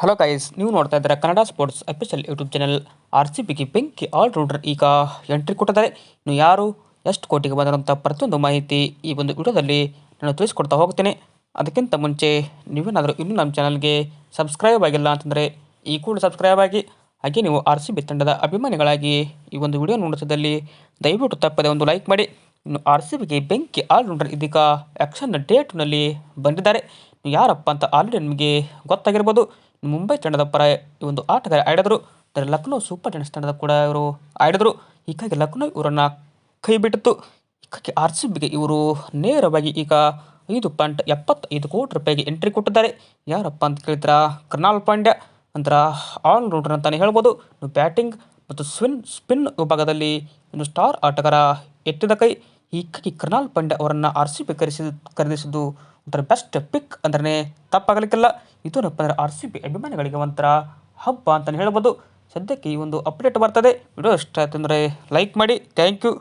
Hello guys ನೀವು ನೋಡ್ತಾ ಇದ್ದೀರಾ Kannada sports official YouTube channel R C ಬಿಗೆ ಬೆಂಕಿ ಆಲ್ ರೌಂಡರ್ ಈಗ ಎಂಟ್ರಿ ಕೊಟ್ಟಿದ್ದಾರೆ. ಇನ್ನು ಯಾರು ಎಷ್ಟು ಕೋಟಿಗೆ ಬಂದಿರುವಂಥ ಪ್ರತಿಯೊಂದು ಮಾಹಿತಿ ಈ ಒಂದು ವಿಡಿಯೋದಲ್ಲಿ ನಾನು ತಿಳಿಸ್ಕೊಡ್ತಾ ಹೋಗ್ತೇನೆ. ಅದಕ್ಕಿಂತ ಮುಂಚೆ ನೀವೇನಾದರೂ ಇನ್ನೂ ನಮ್ಮ ಚಾನಲ್ಗೆ ಸಬ್ಸ್ಕ್ರೈಬ್ ಆಗಿಲ್ಲ ಅಂತಂದರೆ ಈ ಕೂಡ ಸಬ್ಸ್ಕ್ರೈಬ್ ಆಗಿ, ಹಾಗೆ ನೀವು ಆರ್ ಸಿ ಬಿ ತಂಡದ ಅಭಿಮಾನಿಗಳಾಗಿ ಈ ಒಂದು ವಿಡಿಯೋ ನೋಡಿಸಿದಲ್ಲಿ ದಯವಿಟ್ಟು ತಪ್ಪದೆ ಒಂದು ಲೈಕ್ ಮಾಡಿ. ಇನ್ನು ಆರ್ ಸಿ ಬಿಗೆ ಬೆಂಕಿ ಆಲ್ರೌಂಡರ್ ಇದೀಗ ಆ್ಯಕ್ಷನ್ ಡೇಟ್ನಲ್ಲಿ ಬಂದಿದ್ದಾರೆ. ಯಾರಪ್ಪ ಅಂತ ಆಲ್ರೆಡಿ ನಿಮಗೆ ಗೊತ್ತಾಗಿರ್ಬೋದು. ಮುಂಬೈ ತಂಡದ ಪರ ಈ ಒಂದು ಆಟಗಾರ ಆಡಿದರು. ಆದರೆ ಲಕ್ನೋ ಸೂಪರ್ ಜೈಂಟ್ಸ್ ತಂಡದ ಕೂಡ ಇವರು ಆಡಿದರು. ಹೀಗಾಗಿ ಲಕ್ನೋ ಇವರನ್ನು ಕೈ ಬಿಟ್ಟಿತ್ತು. ಹೀಗಾಗಿ ಆರ್ ಸಿ ಬಿಗೆ ಇವರು ನೇರವಾಗಿ ಈಗ ಐದು ಪಾಯಿಂಟ್ ಎಪ್ಪತ್ತೈದು ಕೋಟಿ ರೂಪಾಯಿಗೆ ಎಂಟ್ರಿ ಕೊಟ್ಟಿದ್ದಾರೆ. ಯಾರಪ್ಪ ಅಂತ ಕೇಳಿದ್ರೆ ಕರ್ನಾಲ್ ಪಾಂಡ್ಯ. ಅಂತರ ಆಲ್ ರೌಂಡರ್ ಅಂತಾನೆ ಹೇಳ್ಬೋದು. ಬ್ಯಾಟಿಂಗ್ ಮತ್ತು ಸ್ವಿನ್, ಸ್ಪಿನ್ ವಿಭಾಗದಲ್ಲಿ ಇನ್ನು ಸ್ಟಾರ್ ಆಟಗಾರ ಎತ್ತಿದ ಕೈ. ಹೀಗಾಗಿ ಕರ್ನಾಲ್ ಪಾಂಡ್ಯ ಅವರನ್ನು ಆರ್ ಸಿ ಬಿ ಕರೆಸಿದ ಖರೀದಿಸಿದ್ದು ಒಂಥರ ಬೆಸ್ಟ್ ಪಿಕ್ ಅಂದ್ರೆ ತಪ್ಪಾಗಲಿಕ್ಕಿಲ್ಲ. ಇದೇನಪ್ಪ ಅಂದರೆ ಆರ್ ಸಿ ಬಿ ಅಭಿಮಾನಿಗಳಿಗೆ ಒಂಥರ ಹಬ್ಬ ಅಂತಲೇ ಹೇಳ್ಬೋದು. ಸದ್ಯಕ್ಕೆ ಈ ಒಂದು ಅಪ್ಡೇಟ್ ಬರ್ತದೆ. ವಿಡಿಯೋ ಇಷ್ಟ ಆಯ್ತು ಅಂದರೆ ಲೈಕ್ ಮಾಡಿ. Thank you